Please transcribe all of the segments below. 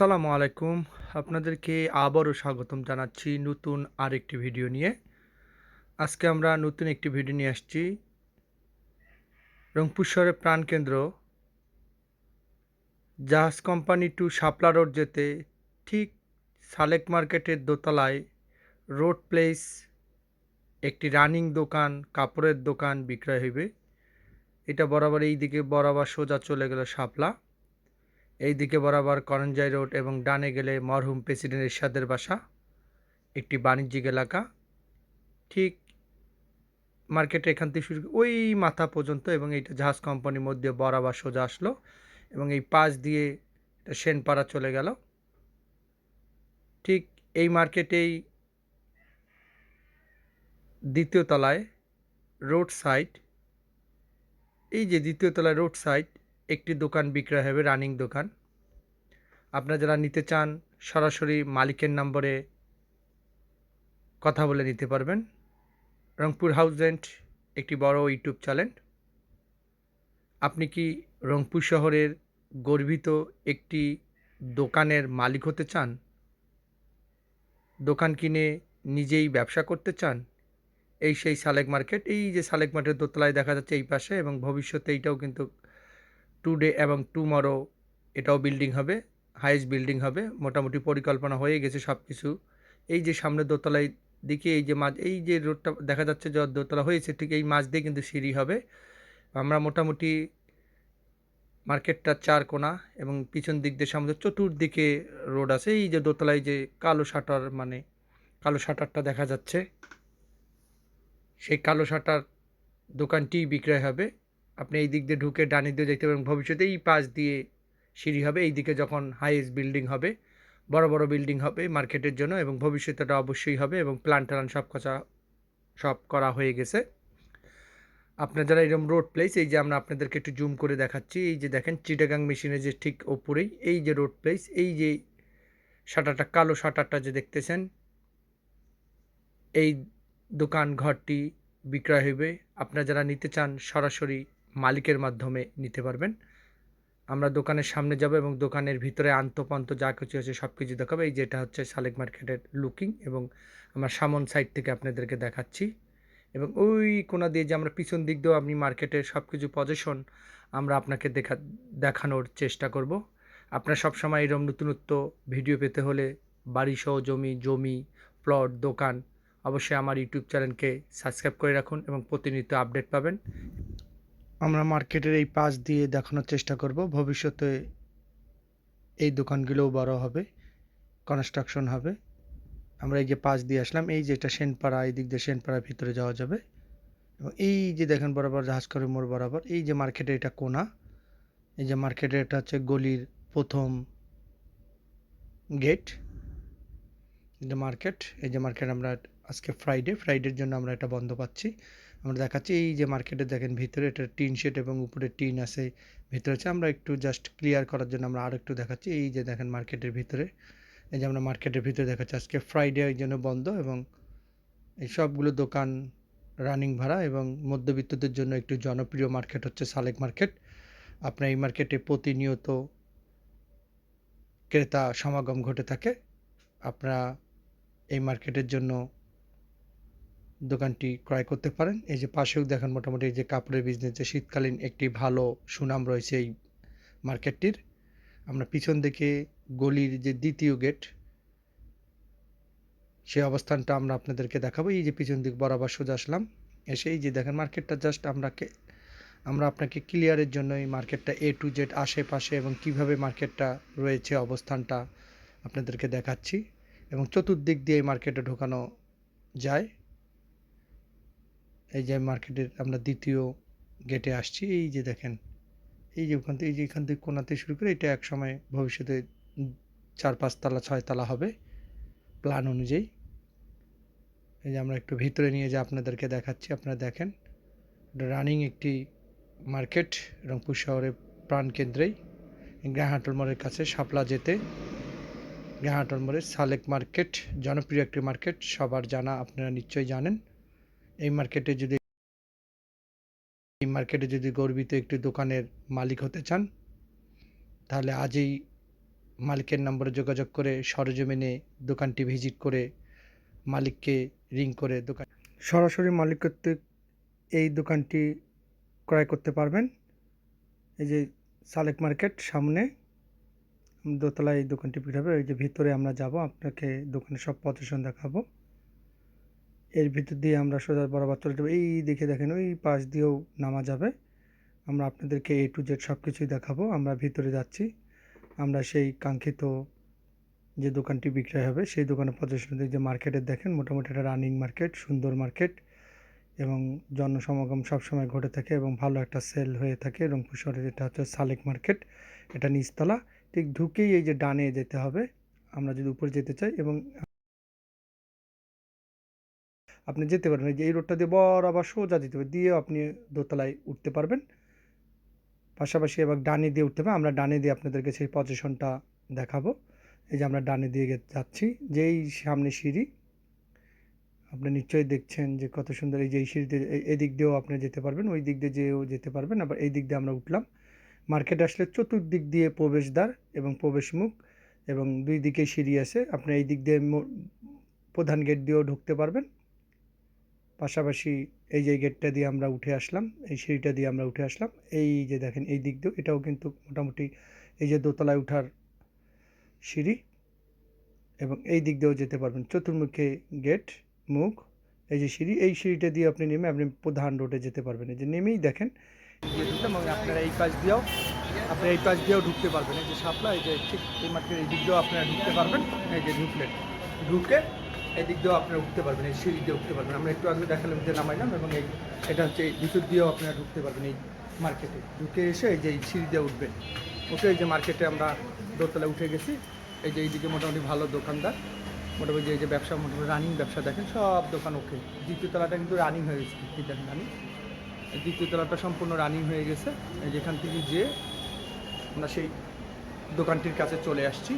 আসসালামু আলাইকুম। আপনাদেরকে আবারও স্বাগতম জানাচ্ছি নতুন আরেকটি ভিডিও নিয়ে। আজকে আমরা নতুন একটি ভিডিও নিয়ে আসছি। রংপুর শহরের প্রাণকেন্দ্র জাহাজ কোম্পানি টু শাপলা রোড যেতে ঠিক সালেক মার্কেটের দোতলায় রোড প্লেস, একটি রানিং দোকান, কাপড়ের দোকান বিক্রয় হইবে। এটা বরাবর এই দিকে বরাবর সোজা চলে গেল শাপলা। এই দিকে বরাবর করঞ্জাই রোড এবং ডানে গেলে মরহুম প্রেসিডেন্ট এরশাদের বাসা, একটি বাণিজ্যিক এলাকা। ঠিক মার্কেটে এখান থেকে শুরু ওই মাথা পর্যন্ত এবং এইটা জাহাজ কোম্পানির মধ্যে বরাবর সোজা আসলো এবং এই পাশ দিয়ে সেনপাড়া চলে গেল। ঠিক এই মার্কেটেই দ্বিতীয় তলায় রোড সাইড এই যে দ্বিতীয় তলায় রোড সাইড একটি দোকান বিক্রয় হবে, রানিং দোকান। আপনারা যারা নিতে চান, সরাসরি মালিকের নম্বরে কথা বলে নিতে পারবেন। রংপুর হাউস রেন্ট, একটি বড় ইউটিউব চ্যানেল। আপনি কি রংপুর শহরের গর্বিত একটি দোকানের মালিক হতে চান? দোকান কিনে নিজেই ব্যবসা করতে চান? এই সেই সালেক মার্কেট, এই যে সালেক মার্কেটের দোতলায় দেখা যাচ্ছে এই পাশে এবং ভবিষ্যতে এইটাও কিন্তু টুডে এবং টুমরো এটাও বিল্ডিং হবে হাইস্ট বিল্ডিং হবে, মোটামুটি পরিকল্পনা হয়ে গেছে সব কিছু এই যে সামনে দোতলায় দিকে এই যে মাঝ, এই যে রোডটা দেখা যাচ্ছে যে দোতলা হয়েছে, ঠিক এই মাঝ দিয়ে কিন্তু সিঁড়ি হবে। আমরা মোটামুটি মার্কেটটা চার কোনা এবং পিছন দিক দিয়ে সামনে চতুর্দিকে রোড আছে। এই যে দোতলায় যে কালো শাটার মানে কালো শাটারটা দেখা যাচ্ছে। সেই কালো শাটার দোকানটি বিক্রয় হবে। আপনি এই দিক দিয়ে ঢুকে ডানি দিয়ে দেখতে পাবেন ভবিষ্যতে এই পাশ দিয়ে সিঁড়ি হবে, এই দিকে যখন হাইয়েস্ট বিল্ডিং হবে, বড় বড় বিল্ডিং হবে মার্কেটের জন্য এবং ভবিষ্যতে অবশ্যই হবে এবং প্ল্যান ট্যালান সব কথা সব করা হয়ে গেছে। আপনার যারা এরকম রোড প্লেস এই যে আমরা আপনাদেরকে একটু জুম করে দেখাচ্ছি, এই যে দেখেন চিটাগাং মেশিনের যে ঠিক ওপরেই এই যে রোড প্লেস এই যে শাটারটা কালো শাটারটা যে দেখতেছেন, এই দোকান ঘরটি বিক্রয় হইবে। আপনারা যারা নিতে চান সরাসরি মালিকের মাধ্যমে নিতে পারবেন। আমরা দোকানের সামনে যাব এবং দোকানের ভিতরে আন্তপান্ত যা কিছু আছে সব কিছু দেখাবো। এই যেটা হচ্ছে সালেক মার্কেটের লুকিং এবং আমরা সামন সাইড থেকে আপনাদেরকে দেখাচ্ছি। এবং ওই কোনা দিয়ে যে আমরা পিছন দিক দিয়েও আপনি মার্কেটের সব কিছু পজিশন আমরা আপনাকে দেখা, দেখানোর চেষ্টা করব। আপনার সবসময় এরকম নতুনত্ব ভিডিও পেতে হলে বাড়িসহ জমি জমি প্লট দোকান অবশ্যই আমার ইউটিউব চ্যানেলকে সাবস্ক্রাইব করে রাখুন এবং প্রতিনিয়ত আপডেট পাবেন। আমরা মার্কেটের এই পাশ দিয়ে দেখানোর চেষ্টা করব। ভবিষ্যতে এই দোকানগুলোও বড় হবে কনস্ট্রাকশন হবে। আমরা এই যে পাশ দিয়ে আসলাম, এই যে এটা সেনপাড়া, এই দিক দিয়ে সেনপাড়ার ভিতরে যাওয়া যাবে। এবং এই যে দেখেন বরাবর জাহাজকরি মোড় বরাবর, এই যে মার্কেটে এটা কোনা, এই যে মার্কেটে এটা হচ্ছে গলির প্রথম গেট যে মার্কেট এই যে মার্কেট আমরা আজকে ফ্রাইডে ফ্রাইডের জন্য আমরা এটা বন্ধ পাচ্ছি। আমরা দেখাচ্ছি এই যে মার্কেটে দেখেন, ভিতরে এটা টিন শেড এবং উপরে টিন আছে, ভিতরে আছে। আমরা একটু জাস্ট ক্লিয়ার করার জন্য আমরা আর একটু দেখাচ্ছি। এই যে দেখেন মার্কেটের ভিতরে, এই যে আমরা মার্কেটের ভিতরে দেখাচ্ছি। আজকে ফ্রাইডে এই জন্য বন্ধ এবং এই সবগুলো দোকান রানিং ভাড়া এবং মধ্যবিত্তদের জন্য একটু জনপ্রিয় মার্কেট হচ্ছে সালেক মার্কেট আপনার এই মার্কেটে প্রতিনিয়ত ক্রেতা সমাগম ঘটে থাকে। আপনারা এই মার্কেটের জন্য দোকানটি ক্রয় করতে পারেন। এই যে পাশেও দেখেন মোটামুটি যে কাপড়ের বিজনেস যে শীতকালীন একটি ভালো সুনাম রয়েছে এই মার্কেটটির। আমরা পিছন দিকে গলির যে দ্বিতীয় গেট সেই অবস্থানটা আমরা আপনাদেরকে দেখাবো। এই যে পিছন দিক বরাবর সোজা আসলাম। এসে এই যে দেখেন মার্কেটটা জাস্ট আমরাকে আমরা আপনাকে ক্লিয়ারের জন্য এই মার্কেটটা এ টু জেড আশেপাশে এবং কীভাবে মার্কেটটা রয়েছে, অবস্থানটা আপনাদেরকে দেখাচ্ছি। এবং চতুর্দিক দিয়ে এই মার্কেটে ঢোকানো যায়। এই যে মার্কেটের আমরা দ্বিতীয় গেটে আসছি, এই যে দেখেন, এই যে ওখান থেকে, এই যে এখান থেকে কোনাতে শুরু করে এটা এক সময় ভবিষ্যতে চার পাঁচতলা ছয়তলা হবে প্ল্যান অনুযায়ী। এই যে আমরা একটু ভিতরে নিয়ে যে আপনাদেরকে দেখাচ্ছি, আপনারা দেখেন রানিং একটি মার্কেট রংপুর শহরের প্রাণকেন্দ্রেই গ্রাহাটল মোড়ের কাছে শাপলা যেতে গ্রাহাটল মোড়ের সালেক মার্কেট জনপ্রিয় একটি মার্কেট সবার জানা আপনারা নিশ্চয়ই জানেন। এই মার্কেটে যদি এই মার্কেটে যদি গর্বিত একটি দোকানের মালিক হতে চান, তাহলে আজই মালিকের নম্বরে যোগাযোগ করে সরজমিনে দোকানটি ভিজিট করে মালিককে রিং করে দোকান সরাসরি মালিক কর্তৃক এই দোকানটি ক্রয় করতে পারবেন। এই যে সালেক মার্কেট, সামনে দোতলায় এই দোকানটি বিক্রি হবে। ওই যে ভিতরে আমরা যাব, আপনাকে দোকানের সব প্রদর্শন দেখাবো। এর ভিতর দিয়ে আমরা সোজা বরাবর চলে যাব। এই দেখে দেখেন, ওই পাশ দিয়েও নামা যাবে। আমরা আপনাদেরকে এ টু জেড সব কিছুই দেখাবো। আমরা ভিতরে যাচ্ছি। আমরা সেই কাঙ্ক্ষিত যে দোকানটি বিক্রয় হবে, সেই দোকানে প্রদর্শন যে মার্কেটের দেখেন, মোটামুটি একটা রানিং মার্কেট সুন্দর মার্কেট এবং জনসমাগম সবসময় ঘটে থাকে এবং ভালো একটা সেল হয়ে থাকে রংপুর শহরে যেটা হচ্ছে সালেক মার্কেট এটা নিচতলা। ঠিক ঢুকেই এই যে ডানে যেতে হবে। আমরা যদি উপরে যেতে চাই এবং আপনি যেতে পারবেন। এই যে এই রোডটা দিয়ে বরাবর সোজা যেতে হবে, দিয়েও আপনি দোতলায় উঠতে পারবেন। পাশাপাশি এবার ডানে দিয়ে উঠতে হবে। আমরা ডানে দিয়ে আপনাদেরকে সেই পজিশনটা দেখাবো। এই যে আমরা ডানে দিয়ে যাচ্ছি, যেই সামনে সিঁড়ি। আপনি নিশ্চয়ই দেখছেন যে কত সুন্দর এই যে এই সিঁড়িতে এই- এই দিক দিয়েও আপনি যেতে পারবেন, ওই দিক দিয়ে যেও যেতে পারবেন। আবার এই দিক দিয়ে আমরা উঠলাম। মার্কেটে আসলে চতুর্দিক দিয়ে প্রবেশদ্বার এবং প্রবেশমুখ এবং দুই দিকে সিঁড়ি আছে। আপনি এই দিক দিয়ে প্রধান গেট দিয়েও ঢুকতে পারবেন। পাশাপাশি এই যে গেটটা দিয়ে আমরা উঠে আসলাম, এই সিঁড়িটা দিয়ে আমরা উঠে আসলাম। এই যে দেখেন, এই দিক দিয়েও এটাও কিন্তু মোটামুটি এই যে দোতলায় ওঠার সিঁড়ি এবং এই দিক দিয়েও যেতে পারবেন। চতুর্মুখে গেট মুখ, এই যে সিঁড়ি, এই সিঁড়িটা দিয়ে আপনি নেমে আপনি প্রধান রোডে যেতে পারবেন। এই যে নেমেই দেখেন আপনারা এই পাশ দিয়েও, আপনি এই পাশ দিয়েও ঢুকতে পারবেন। এই যে সাপলা, এই যে ঠিক এই মাঠের এই দিক দিয়েও আপনারা ঢুকতে পারবেন। এই যে ঢুকলেন। ঢুকে এই দিক দিয়েও আপনারা উঠতে পারবেন, এই সিঁড়ি দিয়ে উঠতে পারবেন। আমরা একটু আগে দেখালাম যে নামাইলাম এবং এই এটা হচ্ছে ভিতর দিয়েও আপনারা ঢুকতে পারবেন এই মার্কেটে। ঢুকে এসে এই যে এই সিঁড়ি দিয়ে উঠবেন। উঠে এই যে মার্কেটে আমরা দোতলায় উঠে গেছি। এই যে এইদিকে মোটামুটি ভালো দোকানদার। মোটামুটি এই যে ব্যবসা, মোটামুটি রানিং ব্যবসা দেখেন, সব দোকান ওকে। দ্বিতীয় তলাটা কিন্তু রানিং হয়ে গেছে, কি দেখেন রানিং দ্বিতীয় তলাটা সম্পূর্ণ রানিং হয়ে গেছে। এই যেখান থেকে যেয়ে আমরা সেই দোকানটির কাছে চলে আসছি।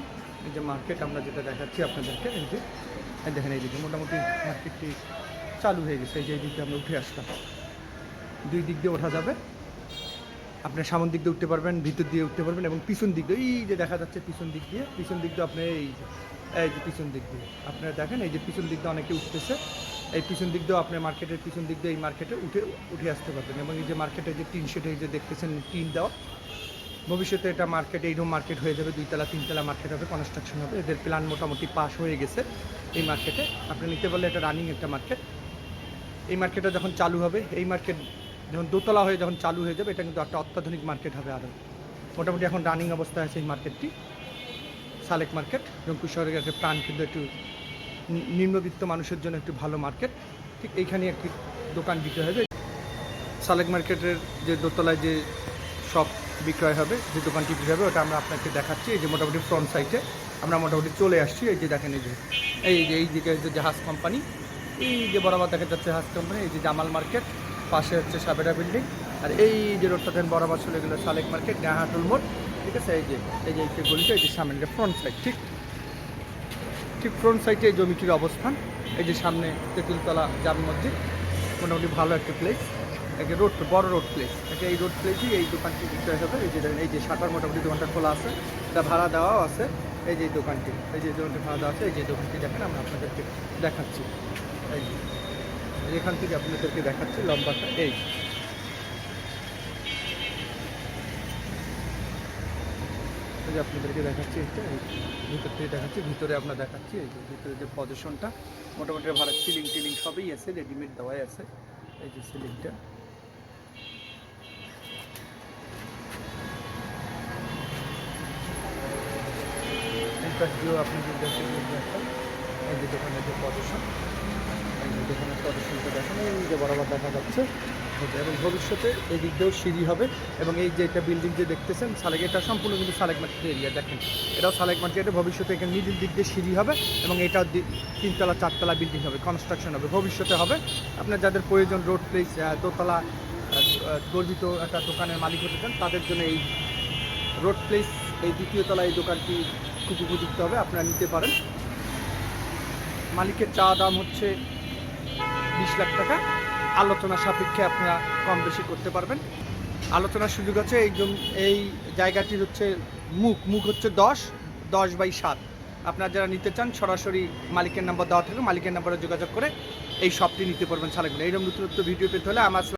এই যে মার্কেট, আমরা যেটা দেখাচ্ছি আপনাদেরকে, এই যে দেখেন এইদিকে মোটামুটি মার্কেটটি চালু হয়ে গেছে, এই যে এইদিকে আমরা উঠে আসলাম। দুই দিক দিয়ে ওঠা যাবে। আপনি সামন দিক দিয়ে উঠতে পারবেন, ভিতর দিয়ে উঠতে পারবেন এবং পিছন দিক দিয়ে, এই যে দেখা যাচ্ছে পিছন দিক দিয়ে, পিছন দিক দিয়ে আপনি এই এই যে পিছন দিক দিয়ে। আপনারা দেখেন, এই যে পিছন দিক দিয়ে অনেকে উঠতেছে, এই পিছন দিক দিয়েও আপনি মার্কেটের পিছন দিক দিয়ে এই মার্কেটে উঠে উঠে আসতে পারবেন এবং এই যে মার্কেটে যে টিন এই যে দেখতেছেন টিন দেওয়া, ভবিষ্যতে এটা মার্কেট এইরকম মার্কেট হয়ে যাবে, দুইতলা, তিনতলা মার্কেট হবে কনস্ট্রাকশন হবে। এদের প্ল্যান মোটামুটি পাস হয়ে গেছে। এই মার্কেটে। আপনি নিতে পারলে এটা রানিং একটা মার্কেট। এই মার্কেটটা যখন চালু হবে, এই মার্কেট যখন দোতলা হয়ে যখন চালু হয়ে যাবে, এটা কিন্তু একটা অত্যাধুনিক মার্কেট হবে আরও মোটামুটি এখন রানিং অবস্থায় আছে এই মার্কেটটি। সালেক মার্কেট। রংপুর শহরের একটা প্রাণ কিন্তু একটু নিম্নবিত্ত মানুষের জন্য একটু ভালো মার্কেট। ঠিক এইখানে একটি দোকান দিতে হবে সালেক মার্কেটের যে দোতলায় যে শপ বিক্রয় হবে, যে দোকানটি বিক্রয় হবে ওটা আমরা আপনাকে দেখাচ্ছি। এই যে মোটামুটি ফ্রন্ট সাইডে আমরা মোটামুটি চলে আসছি। এই যে দেখেন, এই যে এই যে, এই দিকে যে জাহাজ কোম্পানি এই যে বরাবর দেখা যাচ্ছে জাহাজ কোম্পানি এই যে জামাল মার্কেট পাশে হচ্ছে সাবেরা বিল্ডিং আর এই যে রোডটা দেন বরাবর চলে গেলো সালেক মার্কেট নেহাটুল মোড়। ঠিক আছে, এই যে এই যে এই যে গলিটা, এই যে সামনে ফ্রন্ট সাইড ঠিক? ঠিক ফ্রন্ট সাইডে এই জমিটির অবস্থান। এই যে সামনে তেঁতুলতলা জামি মসজিদ। মোটামুটি ভালো একটা প্লেস একটা রোড বড় রোড প্লেস একটা এই রোড প্লেসই এই দোকানটি বিক্রয় হবে। এই যে এই যে শাটার মোটামুটি দোকানটা খোলা আছে। এটা ভাড়া দেওয়াও আছে। এই যে দোকানটি, এই যে দোকানটি ভাড়া দেওয়া আছে। এই যে দোকানটি দেখেন, আমরা আপনাদেরকে দেখাচ্ছি। এই এখান থেকে আপনাদেরকে দেখাচ্ছি লম্বাটা। এই যে। আপনাদেরকে দেখাচ্ছি এটা ভিতর থেকে দেখাচ্ছি, ভিতরে আমরা দেখাচ্ছি। এই যে ভিতরে যে পজিশনটা মোটামুটি ভালো সিলিং টিলিং সবই আছে রেডিমেড দেওয়াই আছে। এই যে সিলিংটা দিয়েও আপনি যদি একটা, এই যে দোকানের যে পজিশন এই যে দোকানের পজিশনটা দেখেন এই যে বরাবর দেখা যাচ্ছে। এবং ভবিষ্যতে এই দিক দিয়েও সিঁড়ি হবে এবং এই যে একটা বিল্ডিং যে দেখতেছেন সালেক এটা সম্পূর্ণ কিন্তু সালেক মার্কেট এরিয়া দেখেন। এটাও সালেক মার্কেটে ভবিষ্যতে এখানে মিডিল দিক দিয়ে সিঁড়ি হবে এবং এটা তিনতলা চারতলা বিল্ডিং হবে কনস্ট্রাকশন হবে ভবিষ্যতে হবে। আপনার যাদের প্রয়োজন রোড প্লেস দোতলা গর্বিত একটা দোকানের মালিক হতে চান তাদের জন্য এই রোড প্লেস এই দ্বিতীয় তলা এই দোকানটি খুব উপযুক্ত হবে, আপনারা নিতে পারেন। মালিকের চা দাম হচ্ছে বিশ লাখ টাকা। আলোচনা সাপেক্ষে আপনারা কম বেশি করতে পারবেন। আলোচনার সুযোগ আছে, এই এই জায়গাটির হচ্ছে মুখ। মুখ হচ্ছে দশ দশ বাই সাত। আপনারা যারা নিতে চান, সরাসরি মালিকের নাম্বার দেওয়া থাকবে মালিকের নাম্বারে যোগাযোগ করে এই শপটি নিতে পারবেন সালেক এইরকম নতুন নতুন ভিডিও পেতে হলে আমার